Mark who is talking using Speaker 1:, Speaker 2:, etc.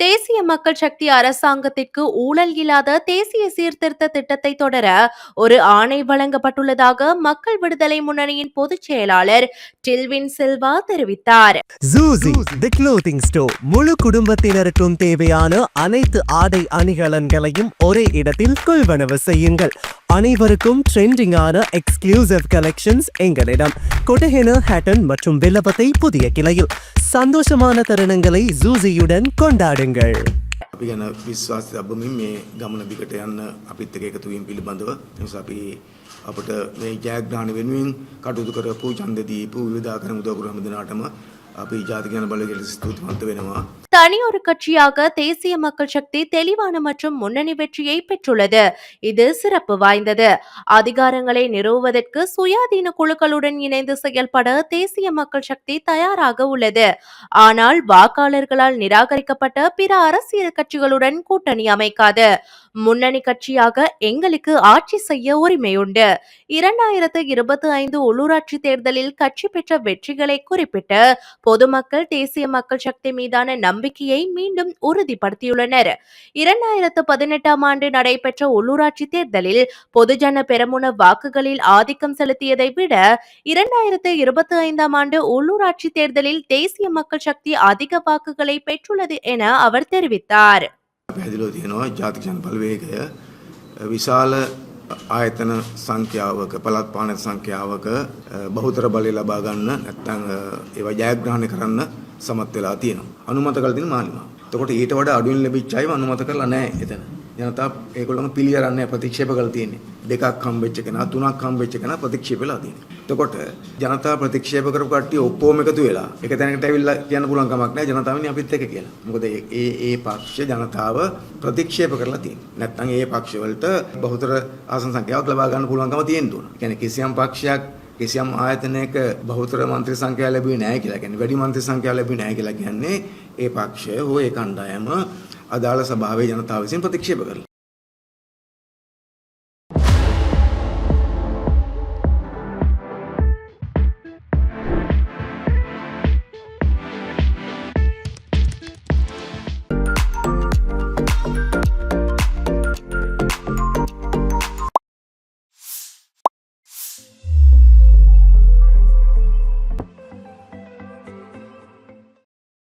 Speaker 1: தேசிய மக்கள் சக்தி அரசாங்கத்திற்கு ஊழல் இல்லாத தேசிய சீர்திருத்த திட்டத்தை தொடர ஒரு ஆணை வழங்கப்பட்டுள்ளதாக மக்கள் விடுதலை முன்னணியின் பொதுச் செயலாளர் டில்வின் சில்வா தெரிவித்தார்.
Speaker 2: தி ஸ்டோர் முழு குடும்பத்தினருக்கும் தேவையான அனைத்து ஆடை அணிகலன்களையும் ஒரே இடத்தில் கொள்வனவு செய்யுங்கள். அனைவருக்கும் ட்ரெண்டிங்கான எக்ஸ்க்ளூசிவ் கலெக்ஷன்ஸ் எங்களிடம். கொட்டஹென ஹேட்டன் மற்றும் வில்லபத்தை புதிய கிளையில். சந்தோஷமான தருணங்களை ஜூசியுடன் கொண்டாடுங்கள்
Speaker 3: අපි ගැන විශ්වාසය ලබමින් මේ ගමන දිගට යන්න අපිත් එක එකතු වීම පිළිබඳව නිසා අපි අපට මේ ජයග්‍රහණ වෙනුවෙන් කටයුතු කරපු ඡන්ද දීපු විවිධාකාර උදව් කරන හැම දිනාටම අපි ජාතික ජන බලවේගයට ස්තුතිවන්ත වෙනවා.
Speaker 1: தனியொரு கட்சியாக தேசிய மக்கள் சக்தி தெளிவான மற்றும் முன்னணி வெற்றியை பெற்றுள்ளது இது சிறப்பு வாய்ந்தது அதிகாரங்களை நிறுவுவதற்கு சுயாதீன குழுக்களுடன் இணைந்து செயல்பட தேசிய மக்கள் சக்தி தயாராக உள்ளது ஆனால் வாக்காளர்களால் நிராகரிக்கப்பட்ட பிற அரசியல் கட்சிகளுடன் கூட்டணி அமைக்காது முன்னணி கட்சியாக எங்களுக்கு ஆட்சி செய்ய உரிமையுண்டு. இரண்டாயிரத்து இருபத்தி ஐந்து உள்ளூராட்சி தேர்தலில் கட்சி பெற்ற வெற்றிகளை குறிப்பிட்டு பொதுமக்கள் தேசிய மக்கள் சக்தி மீதான நம்பிக்கையை மீண்டும் உறுதிப்படுத்தியுள்ளனர். இரண்டாயிரத்து பதினெட்டாம் ஆண்டு நடைபெற்ற உள்ளூராட்சி தேர்தலில் பொதுஜன பெருமுன வாக்குகளில் ஆதிக்கம் செலுத்தியதை விட இரண்டாயிரத்து இருபத்தி ஐந்தாம் ஆண்டு உள்ளூராட்சி தேர்தலில் தேசிய மக்கள் சக்தி அதிக வாக்குகளை பெற்றுள்ளது என அவர் தெரிவித்தார்.
Speaker 3: පැහැදිලිව තියෙනවා ජාතික ජන බලවේගය විශාල ආයතන සංඛ්‍යාවක පළාත් පාලන සංඛ්‍යාවක අ, බහුතර බලය ලබා ගන්න නැත්නම් අ, ඒවා ජයග්‍රහණය කරන්න සමත් වෙලා තියෙනවා. අනුමත කරලා තියෙන මාලිමා. එතකොට ඊට වඩා අඩුවෙන් ලැබිච්ච අයව අනුමත කරලා නැහැ එතන. ජනතාව ඒගොල්ලන්ගේ පිළියරන්නේ ප්‍රතික්ෂේප කරලා තියෙන්නේ. දෙකක් හම්බෙච්ච කෙනා තුනක් හම්බෙච්ච කෙනා ප්‍රතික්ෂේප වෙලා තියෙනවා. එතකොට ජනතාව ප්‍රතික්ෂේප කරපු කට්ටිය ඔක්කොම එකතු වෙලා එක තැනකට ඇවිල්ලා කියන්න පුළුවන් කමක් නැහැ ජනතාවනේ අපිත් එක්ක කියලා. මොකද ඒ ඒ ඒ පක්ෂ ජනතාව ප්‍රතික්ෂේප කරලා තියෙනවා. නැත්නම් ඒ පක්ෂ වලට බහුතර ආසන සංඛ්‍යාවක් ලබා ගන්න පුළුවන්කම තියෙන්න ඕන. කියන්නේ කිසියම් පක්ෂයක් කිසියම් ආයතනයක බහුතර මන්ත්‍රී සංඛ්‍යාව ලැබුවේ නැහැ කියලා කියන්නේ වැඩි මන්ත්‍රී සංඛ්‍යාව ලැබුවේ නැහැ කියලා කියන්නේ ඒ පක්ෂය හෝ ඒ කණ්ඩායම අදාළ සභාවේ ජනතාව විසින් ප්‍රතික්ෂේප කරලා.